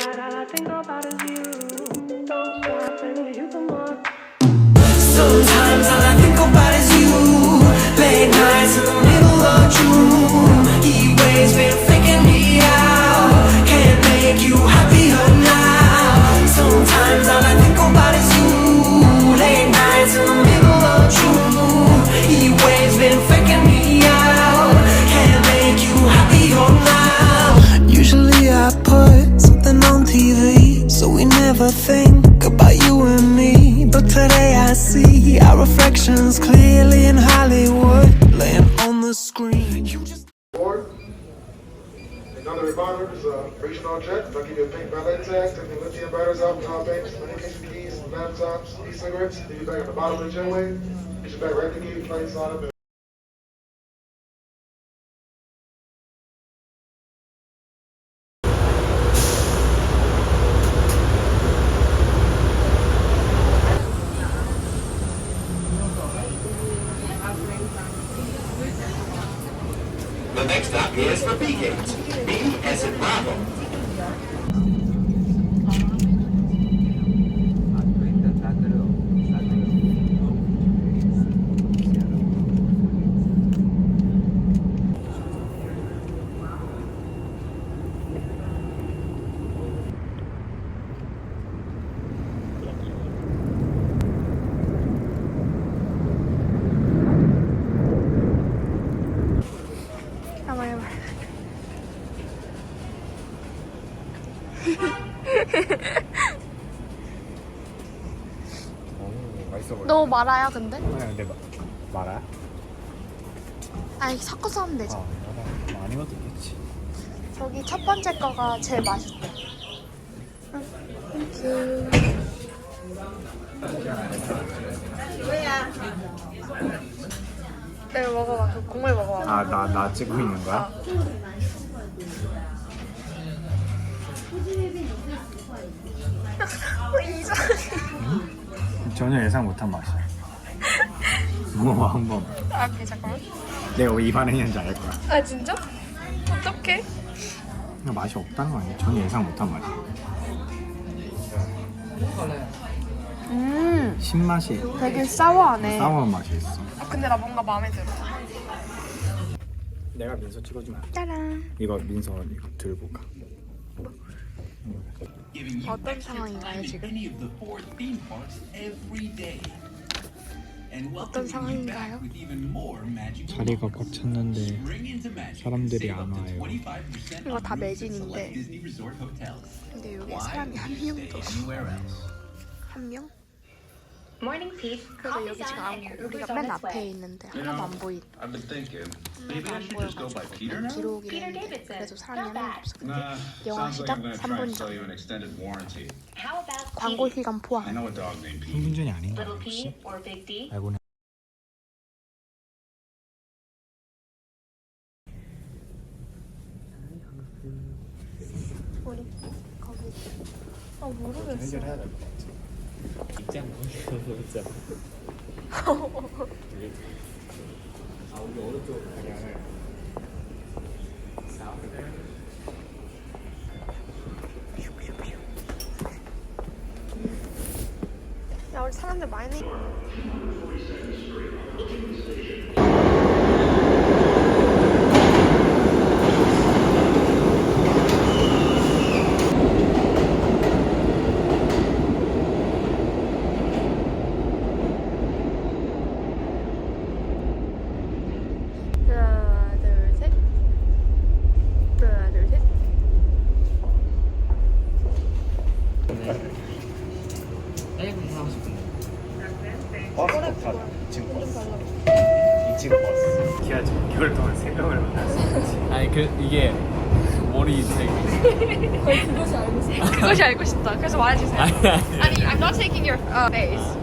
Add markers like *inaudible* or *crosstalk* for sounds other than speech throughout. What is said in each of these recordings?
Sometimes all I think about is you. Late nights in the middle of June. Reminder is uh, a regional check. I'll give you a pink ballet tag, the lithium batteries out, top banks, medication keys, laptops, e-cigarettes. Leave your bag at the bottom of the jetway. Get your bag right to you, plates on it. 말아야 근데? 아니 근데 마, 말아? 아니 섞어서 하면 되지 어, 말아. 많이 먹겠지. 저기 첫 번째 거가 제일 맛있대 응, 땡큐 내가 먹어봐 그 국물 먹어봐 아, 나, 나 찍고 있는 거야? 어, *laughs* 이상해 전혀 예상 못한 맛이야. 뭐 한번. 아 오케이 잠깐만 내가 왜 이 반응이었는지 알 거야. 아 진짜? 어떡해? 그냥 맛이 없다는 거 아니야? 전혀 예상 못한 맛이야. 음 신맛이 되게 사워하네 싸운 맛이 있어. 아, 근데 나 뭔가 마음에 들어 내가 민서 찍어주면 안 돼? 짜란 이거 민서 이거 들고 가. 어떤 상황인가요 지금? 어떤 상황인가요? 자리가 꽉 찼는데 사람들이 안 와요. 이거 다 매진인데 근데 여기 사람이 한 명도 없어 한 명? Morning, Pete. 그래서 여기 지금 안, 우리가 맨 앞에 있는데 하나도 안 보이 I've been thinking. 하나도 안 보여가지고 기록이 Peter 했는데 Davidson. 그래도 사람이 bad. 없어 근데 Nah, 영화 sounds like 시작 I'm gonna try 3분 and sell 전 you an extended warranty. How about 광고 Petey? 시간 I 포함 know a dog named Pete. 3분 전이 아닌가? Little 혹시? P or Big D? 알고는 우리 거기 아 모르겠어 해결해야 될 것 같아. 입장 보자. *laughs* 아 우리 오른쪽 방향을 야 우리 사람들 많이 하나 둘셋 하나 둘셋 버스 타자. 2층 버스. 2층 버스. 기아지 6개월 동안 세 명을 만났어. 아니 그 이게 머리 색 알고 싶다 그래서 말해주세요. 아니 아니. 아니 I'm not taking your uh, face.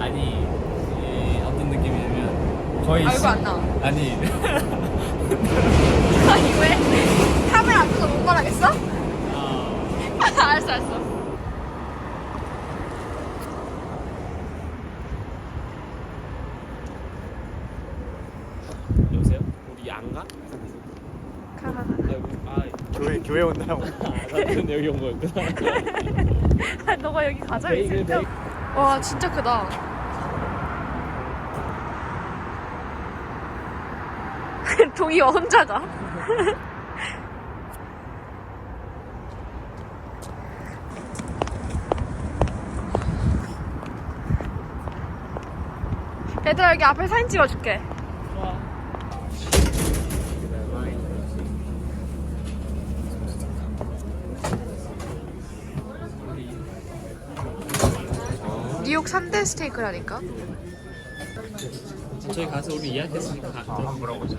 아니 이 어떤 느낌이냐면 거의 시- 안 나와. 아니. *laughs* 아니 왜? 카메라 앞에서 못 말하겠어? 어, *laughs* 알았어 알았어. 여보세요? 우리 안 가? 가가 아, 우리- 아 교회 교회 온다고. 나는 여기 온 거였구나. *laughs* 너가 여기 가자 베이글? 와 진짜 크다. 동이 혼자 가. 얘들아 여기 앞에 사진 찍어줄게. 뉴욕 산대 스테이크라니까. 저희 가서 우리 예약했으니까 가. 한번 물어보자.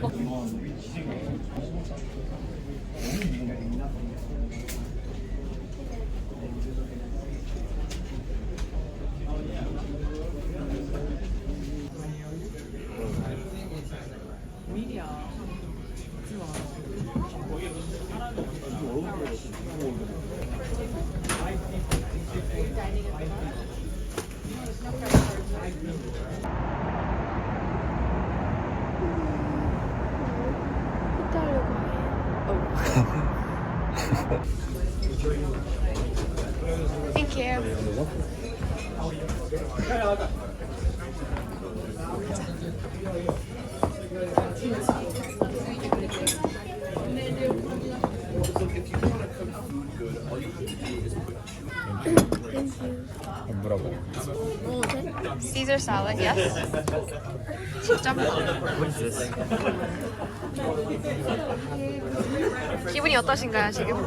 Caesar salad, yes. 진짜? 기분이 어떠신가요 지금?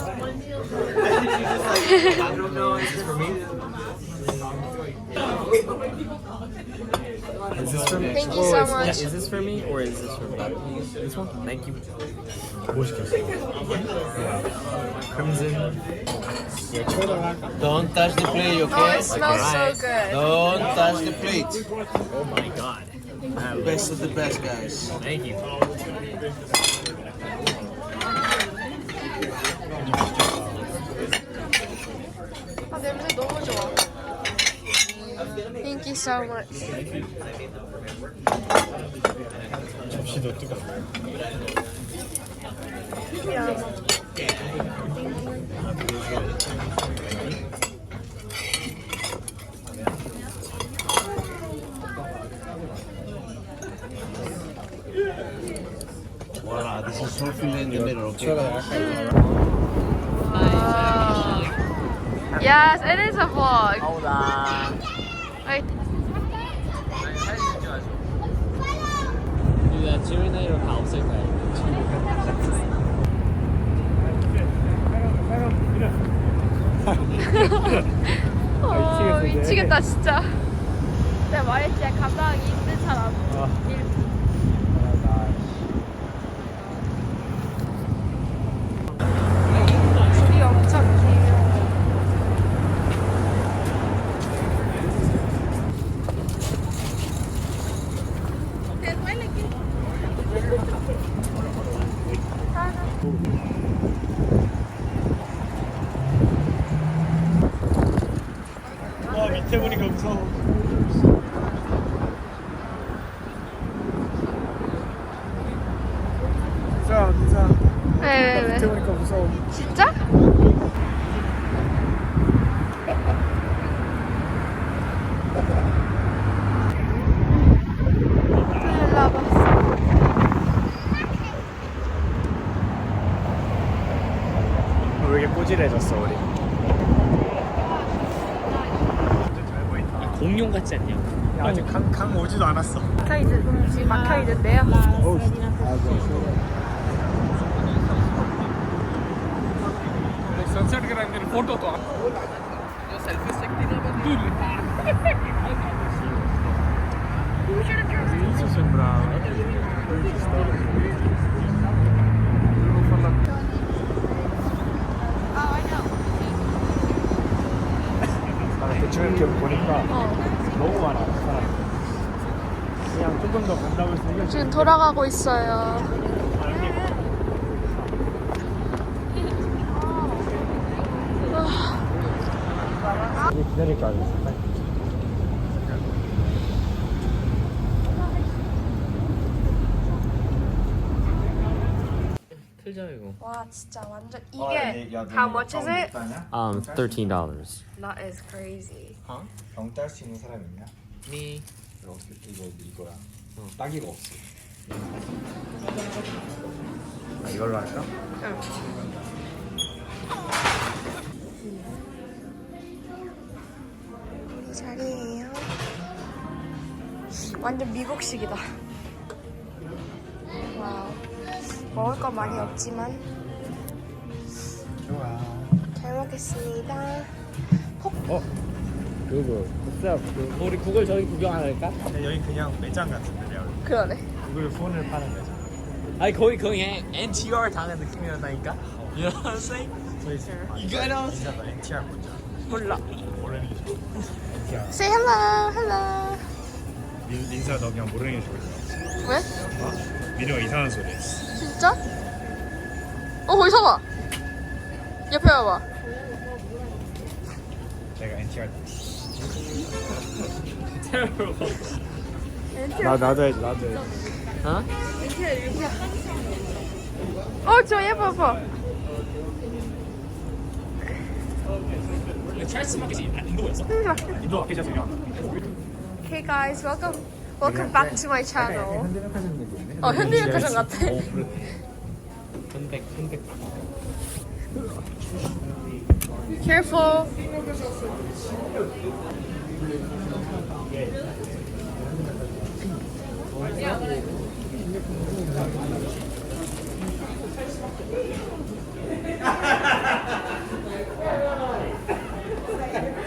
Is this for me? Thank you so much. Is this for me or is this for me? This one? Thank you. 뭐 시켰어? Crimson. Don't touch the plate, Oh, okay? it smells so good. Don't touch the plate. Oh my god. Wow. Best of the best, guys. Thank you. 아 냄새 너무 좋아. Thank you so much. 접시도 뜨거. Voila, this is all fillet in the middle, okay? Ah. Yes, it is a vlog. 나 우리가 다 없앨 거야. *laughs* 어, 미치겠다 진짜. 내가 말했지 감당 있는 사람. 줄 So photo तो selfie stick 아, 대충 이렇게 보니까 너무 많아 사람. 그냥 조금 더 간다고 해서 지금 돌아가고 있어요. 거 아니야? 크죠 이거. 와 진짜 완전 어, 이게 How much is it? Um, thirteen dollars. That is crazy. 병딸 수 있는 사람 있냐? Me. 이거 이거 이거야. 따기가 없어. 아 이걸로 할까? 우 리 자리예요. 완전 미국식이다. 와우. 먹을 거 많이 없지만 좋아. 잘 먹겠습니다. 어. 그거. 그 우리 구글 저기 구경 안 할까? 여기 그냥 매장 같은데 내가 그러네. 구글 폰을 파는 매장. 아니 거기 거기 NTR 당한 느낌이었다니까. You know what I'm saying? NTR 뭔지 알아? 몰라. Say hello, hello. 민, 민사 너 그냥 모르는 게 좋아. 왜? 어? 민호가 이상한 소리 했어. 진짜? 어 거기 서봐. 옆에 와봐. 내가 NTR. Terrible. 나 나도 해 나도 해. 어? 어, 저 예뻐 예뻐. 찰스 마켓이 인도였어? 인도 소냐? Hey guys, welcome, welcome back to my channel. 어 현대백화점 같아. 현백 현백. Careful.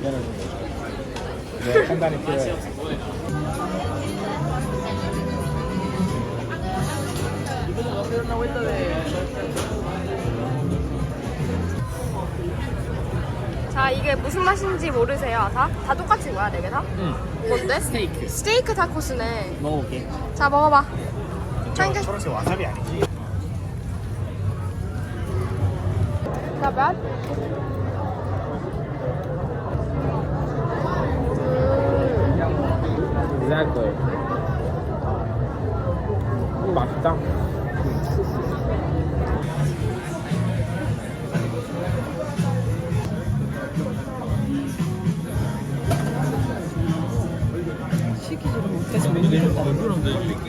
의견을 좀 내줘. 내 판단이 필요해. 자 이게 무슨 맛인지 모르세요, 다? 다 똑같은 거야, 네개 다? 응. 뭔데? 스테이크. 스테이크 타코스네. 먹어볼게. 자 먹어봐. 한 개. 초록색 와사비 아니지? Not bad. Exactly. 음, 맛있다. Yeah.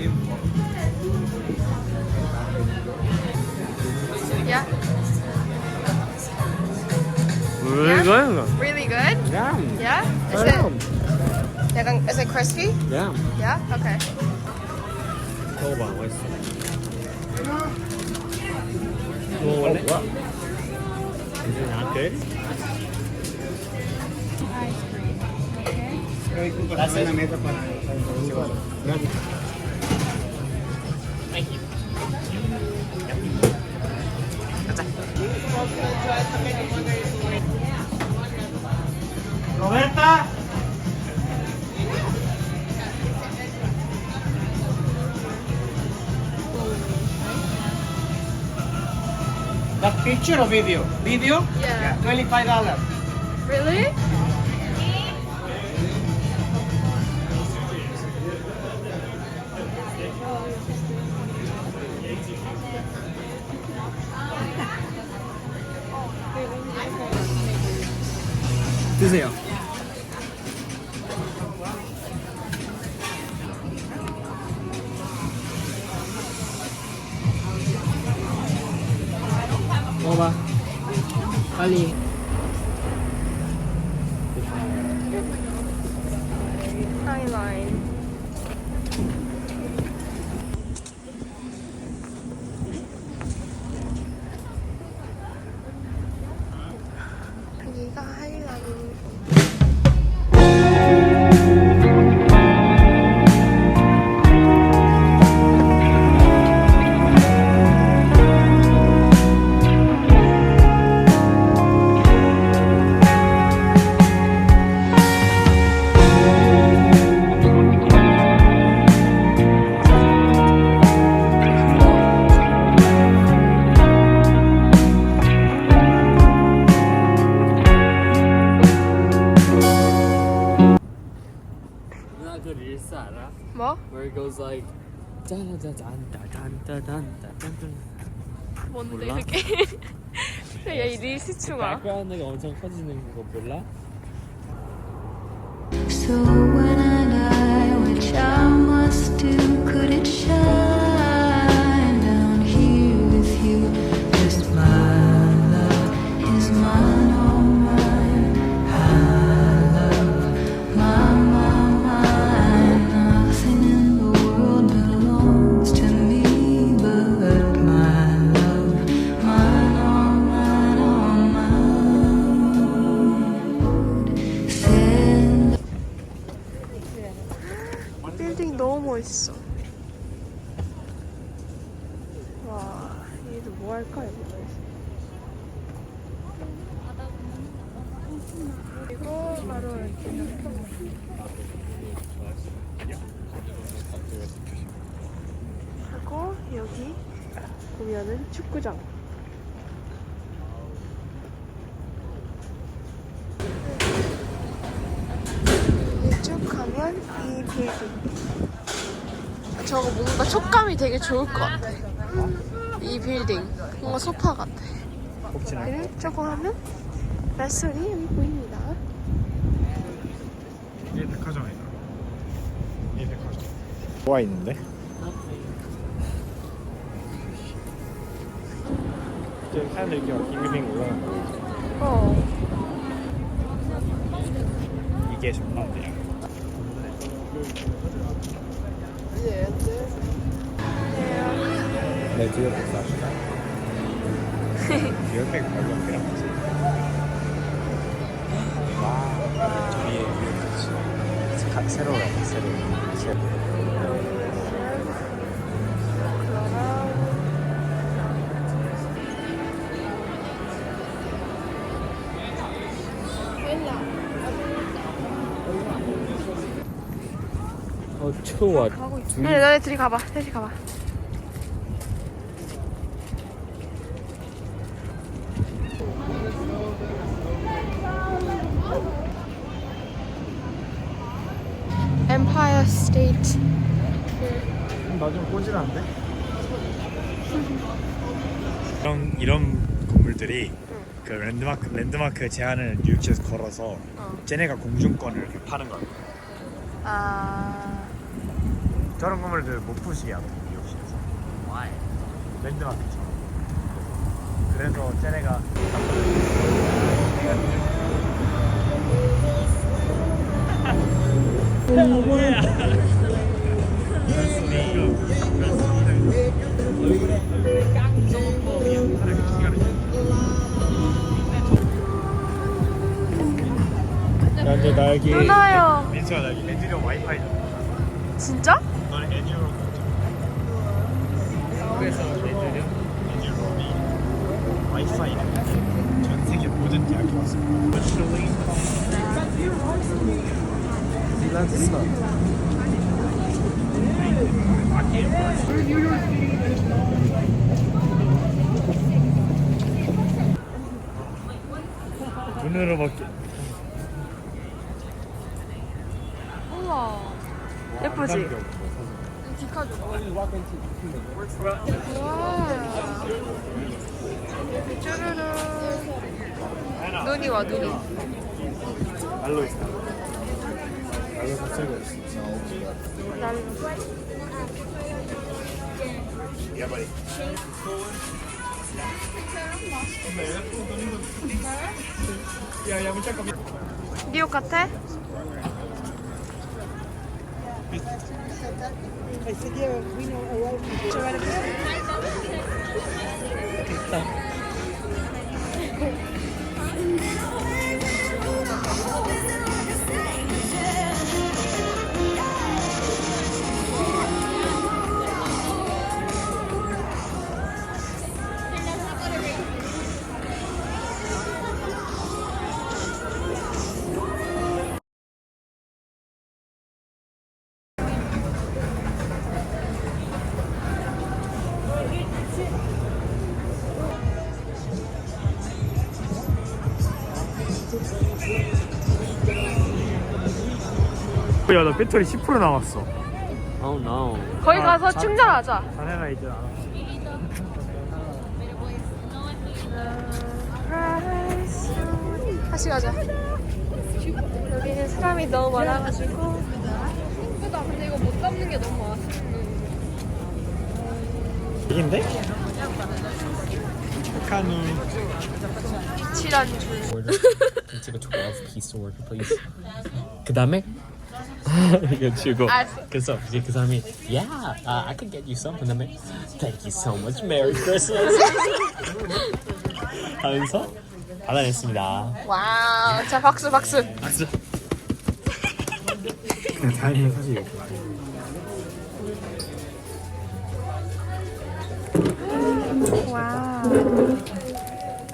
가자. 로베르타. That picture or video? Video? Yeah. Twenty-five dollars. Really? 먹어봐. 빨 Goes like 짜라짜잔따단따단따단따단 뭔데 몰라? 그게? 야이 릴스 춤아. 백그라운드가 엄청 커지는 거 몰라? So when I die, which I must do, could it shine 이 빌딩. 저거 뭔가 촉감이 되게 좋을 것 같아. 이 빌딩. 뭔가 소파 같아. 여기를 조금 하면 뱃소리 여기 보입니다. 이게 백화점이다. 이게 백화점. 뭐가 있는데? 저기 사람들 이렇게 막 빙글빙글 올라가는 거. 어. 이게 전망대야. 내 뒤에 복사 하시나? 뒤에 백 발견이랑 같이. 와, 저 위에 위에 같이. 가- 새로워요, 새로. 새로. 어 추워. 네, 너네 둘이 가봐. 셋이 가봐. 엠파이어 스테이트. 나좀 꼬질한데? 이런 이런 건물들이 그 랜드마크 랜드마크 제한을 뉴욕시에서 걸어서 쟤네가 공중권을 이렇게 파는 거야. 아, 저런 건물들 못 부시게 하고 뉴욕시에서. 랜드마크처럼. 그래서 쟤네가 야, 나 여기 누나요. 민수야 나 여기 애들이랑 와이파이잖아. 진짜? 너는 애니어로 애니어로이 와이파이는 전 세계 모든 대학에 왔어. 눈으로 먹기. 우와. 예쁘지? 디카죠. 눈이 와, 눈이. 알로 있어. 알로 갑자기 있어. 난 야, 빨리. 야야 잠깐. 뉴욕 같아? 야 나 배터리 10% 남았어. Oh no. 거기 아, 가서 자- 충전하자. 자네가 이제 알아. 다시 가자. 여기는 사람이 너무 많아가지고. 예쁘다. 근데 이거 못 담는 게 너무 아쉽네. 이긴데? 카누. 칠한 줄. Take a 12 piece order, please. 그 다음에 *laughs* 이거 주고 알았어. 그래서 이제 그 사람이 Yeah, uh, I could get you some. 그 다음에 Thank you so much. Merry Christmas. *laughs* 하면서 받아냈습니다. 와우. 자, 박수, 박수. 박수. 다행히 사실 이렇게. 와우.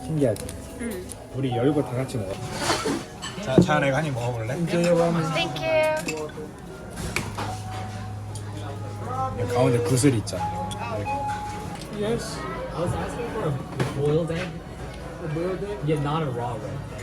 신기하지? 우리 열고 다 같이 먹어. *laughs* 자, 자네가 한입 먹어볼래? Thank you. 여기 가운데 구슬 있잖아. Yes. I was asking for a boiled egg. A boiled egg? Yeah, not a raw egg.